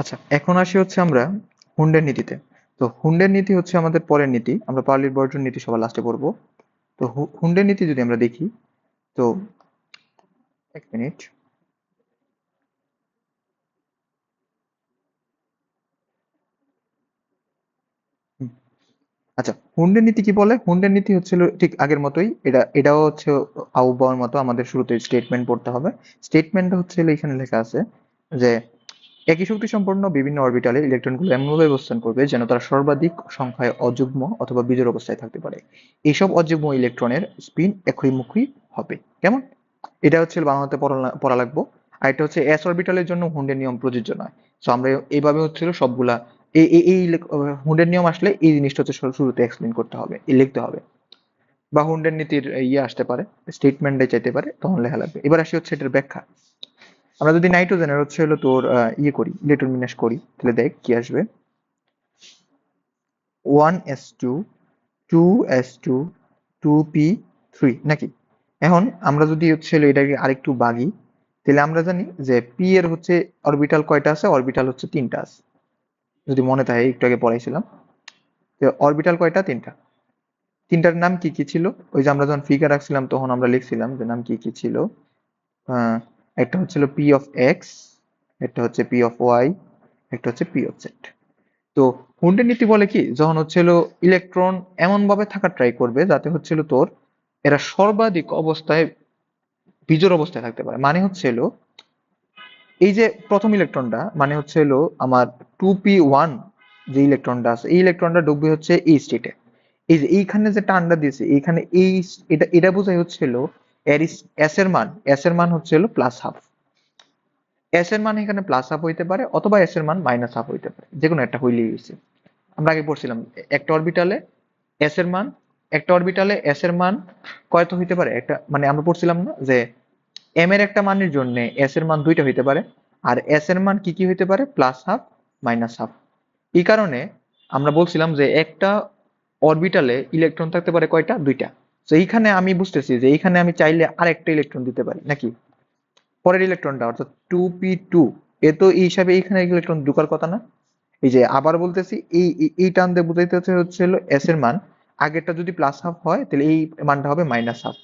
আচ্ছা এখন আসি হচ্ছে আমরা হুন্ডের নীতিতে। তো হুন্ডের নীতি হচ্ছে আমাদের পরের নীতি, আমরা পার্লির বর্জন নীতি সবার লাস্টে পড়ব। তো হুন্ডের নীতি যদি আমরা দেখি, তো এক মিনিট। আচ্ছা হুন্ডের নীতি কি বলে? হুন্ডের নীতি হচ্ছিল ঠিক আগের মতোই, এটা, এটাও হচ্ছে আহ্বান মতো আমাদের শুরুতে স্টেটমেন্ট পড়তে হবে। স্টেটমেন্ট হচ্ছে এখানে লেখা আছে যে একই শক্তি সম্পন্ন বিভিন্ন অরবিটালে ইলেকট্রনগুলো এমনভাবে অবস্থান করবে যেন তারা সর্বাধিক সংখ্যায় অযুগ্ম অথবা বিজোড় অবস্থায় থাকতে পারে। এইসব অযুগ্ম ইলেকট্রনের স্পিন একইমুখী হবে। কেমন? এটা হচ্ছে বাংলাতে পড়া লাগবো আর এটা হচ্ছে এস অরবিটালের জন্য হুন্ডের নিয়ম প্রযোজ্য নয়। তো আমরা এইভাবে হচ্ছিল সবগুলা এই এই হুন্ডের নিয়ম আসলে এই জিনিসটা হচ্ছে শুরুতে এক্সপ্লেন করতে হবে লিখতে হবে। বা হুন্ডের নীতির ইয়ে আসতে পারে স্টেটমেন্টে চাইতে পারে, তখন লেখা লাগবে। এবার আসি হচ্ছে এটার ব্যাখ্যা। আমরা যদি নাইট্রোজেনের হচ্ছে হলো তোর ইয়ে করি, ইলেকট্রন বিন্যাস করি, তাহলে দেখ কি আসবে? One S two two S two two P three, নাকি? এখন আমরা যদি হচ্ছে এটাকে আরেকটু বাগি, তাহলে আমরা জানি যে পি এর হচ্ছে অরবিটাল কয়টা আছে? অরবিটাল হচ্ছে তিনটা আছে। যদি মনে থাকে, একটু আগে পড়াইছিলাম। অরবিটাল কয়টা? তিনটা। তিনটার নাম কি কি ছিল? ওই যে আমরা যখন ফিগার রাখছিলাম তখন আমরা লিখছিলাম যে নাম কি কি ছিল? একটা হচ্ছিল পি অফ এক্স একটা হচ্ছে পি অফ ওয়াই একটা হচ্ছে পি অফ জেড তো হুন্ডের নীতি বলে কি, যখন হচ্ছিল ইলেকট্রন এমন ভাবে থাকার ট্রাই করবে যাতে হচ্ছিল তোর এরা সর্বাধিক অবস্থায় বিজোড় অবস্থায় থাকতে পারে। মানে হচ্ছে হলো এই যে প্রথম ইলেকট্রনটা মানে হচ্ছে হলো আমার টু পি ওয়ান যে ইলেকট্রনটা আছে, এই ইলেকট্রনটা ঢুকবে হচ্ছে এই স্টেটে এই যে এইখানে যে টানটা দিয়েছে, এইখানে এই, এটা এটা বোঝাই হচ্ছে হলো এস এর মান এস এর মান হচ্ছে হলো প্লাস হাফ এস এর মান এখানে প্লাস হাফ হইতে পারে অথবা এস এর মান মাইনাস হাফ হইতে পারে যে কোনো একটা হইলেই হয়েছে আমরা আগে পড়ছিলাম, একটা অরবিটালে এস এর মান, একটা অরবিটালে এস এর মান কয়তো হইতে পারে? একটা মানে আমরা পড়ছিলাম না যে এম এর একটা মানের জন্য এস এর মান দুইটা হইতে পারে, আর এস এর মান কি কি হইতে পারে? প্লাস হাফ মাইনাস হাফ এই কারণে আমরা বলছিলাম যে একটা অরবিটালে ইলেকট্রন থাকতে পারে কয়টা? দুইটা। তো এইখানে আমি বুঝতেছি যে এইখানে আমি চাইলে আরেকটা ইলেকট্রন দিতে পারি, নাকি? পরের ইলেকট্রনটা অর্থাৎ টু পি টু এ তো এই হিসাবে এইখানে ইলেকট্রন ঢুকার কথা না। এই যে আবার বলতেছি, এই, এই- টান দিয়ে বুঝাইতে হচ্ছে হলো এস এর মান। আগেরটা যদি প্লাস হাফ হয়, তাহলে এই মানটা হবে মাইনাস হাফ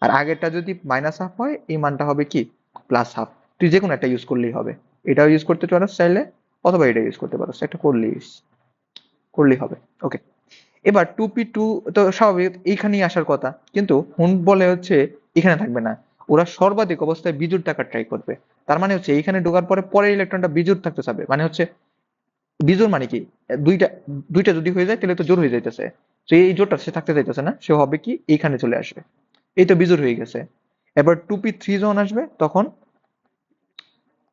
আর আগেরটা যদি মাইনাস হাফ হয়, এই মানটা হবে কি? প্লাস হাফ তুই যে কোনো একটা ইউজ করলেই হবে। এটাও ইউজ করতে পারো চাইলে, অথবা এটা ইউজ করতে পারো। একটা করলেই use করলেই হবে। ওকে এবার টু পি টু তো স্বাভাবিক, এইখানেই আসার কথা। কিন্তু হুন বলে হচ্ছে এখানে থাকবে না। ওরা সর্বাধিক অবস্থায় বিজুর টাকার ট্রাই করবে। তার মানে হচ্ছে এইখানে ঢোকার পরে পরের ইলেকট্রনটা বিজুর থাকতে চাবে। মানে হচ্ছে বিজোর মানে কি? দুইটা দুইটা যদি হয়ে যায় তাহলে তো জোর হয়ে যাইতেছে। তো এই জোরটা সে থাকতে চাইতেছে না। সে হবে কি এইখানে চলে আসবে। এই তো বিজোর হয়ে গেছে। এবার টু পি থ্রি যখন আসবে তখন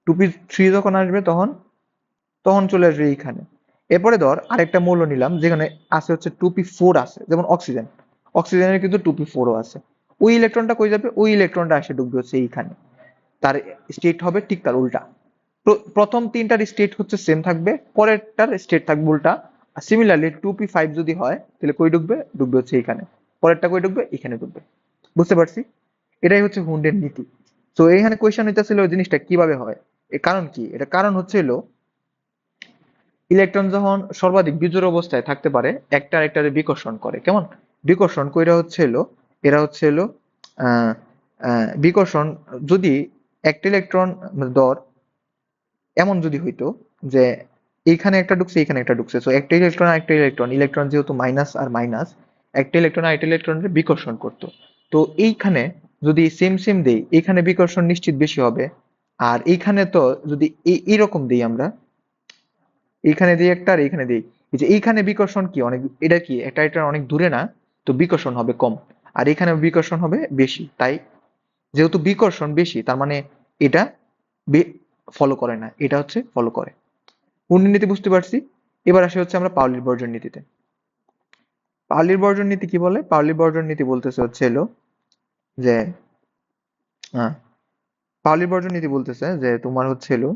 টু পি থ্রি যখন আসবে তখন তখন চলে আসবে এইখানে। এরপরে ধর আরেকটা মৌল নিলাম, যেখানে আছে হচ্ছে টু পি ফোর আছে, যেমন অক্সিজেন অক্সিজেনের কিন্তু টু পি ফোরও আছে। ওই ইলেকট্রনটা কই যাবে? ওই ইলেকট্রনটা আসে ঢুকবে হচ্ছে এইখানে। তার স্টেট হবে ঠিক তার উল্টা। প্র- প্রথম তিনটার স্টেট হচ্ছে সেম থাকবে, পরেরটার স্টেট থাকবে উল্টা। সিমিলারলি টু পি ফাইভ যদি হয়, তাহলে কই ডুববে? ঢুকবে হচ্ছে এইখানে। পরেরটা কই ডুববে? এখানে ডুববে। বুঝতে পারছি? এটাই হচ্ছে হুন্ডের নীতি। তো এইখানে কোয়েশ্চেন হইতেছিল জিনিসটা কীভাবে হয়? এর কারণ কি? এটা কারণ হচ্ছে হলো ইলেকট্রন যখন সর্বাধিক বিজোড় অবস্থায় থাকতে পারে একটা আরেকটারে বিকর্ষণ করে। কেমন? বিকর্ষণ কইরা হচ্ছে হলো এরা হচ্ছে আহ, বিকর্ষণ যদি একটা ইলেকট্রন দর এমন যদি হইতো যে এইখানে একটা ঢুকছে এখানে একটা ঢুকছে। তো একটা ইলেকট্রন আর একটা ইলেকট্রন ইলেকট্রন যেহেতু মাইনাস আর মাইনাস একটা ইলেকট্রন আর একটা ইলেকট্রনের বিকর্ষণ করতো। তো এইখানে যদি সেম সেম দেই এখানে বিকর্ষণ নিশ্চিত বেশি হবে। আর এইখানে তো যদি এই এইরকম দিই আমরা এইখানে দিই একটা আর এইখানে দিই এই যে এইখানে বিকর্ষণ কি? অনেক, এটা কি? একটা এটা অনেক দূরে না? তো বিকর্ষণ হবে কম। আর এখানে বিকর্ষণ হবে বেশি। তাই যেহেতু বিকর্ষণ বেশি, তার মানে এটা ফলো করে না। এটা হচ্ছে ফলো করে। হুন্ডি নীতি বুঝতে পারছি? এবার আসে হচ্ছে আমরা পাউলির বর্জন নীতিতে। পাউলির বর্জন নীতি কি বলে? পাউলির বর্জন নীতি বলতেছে হচ্ছে এলো যে হ্যাঁ পাউলির বর্জন নীতি বলতেছে যে তোমার হচ্ছে এলো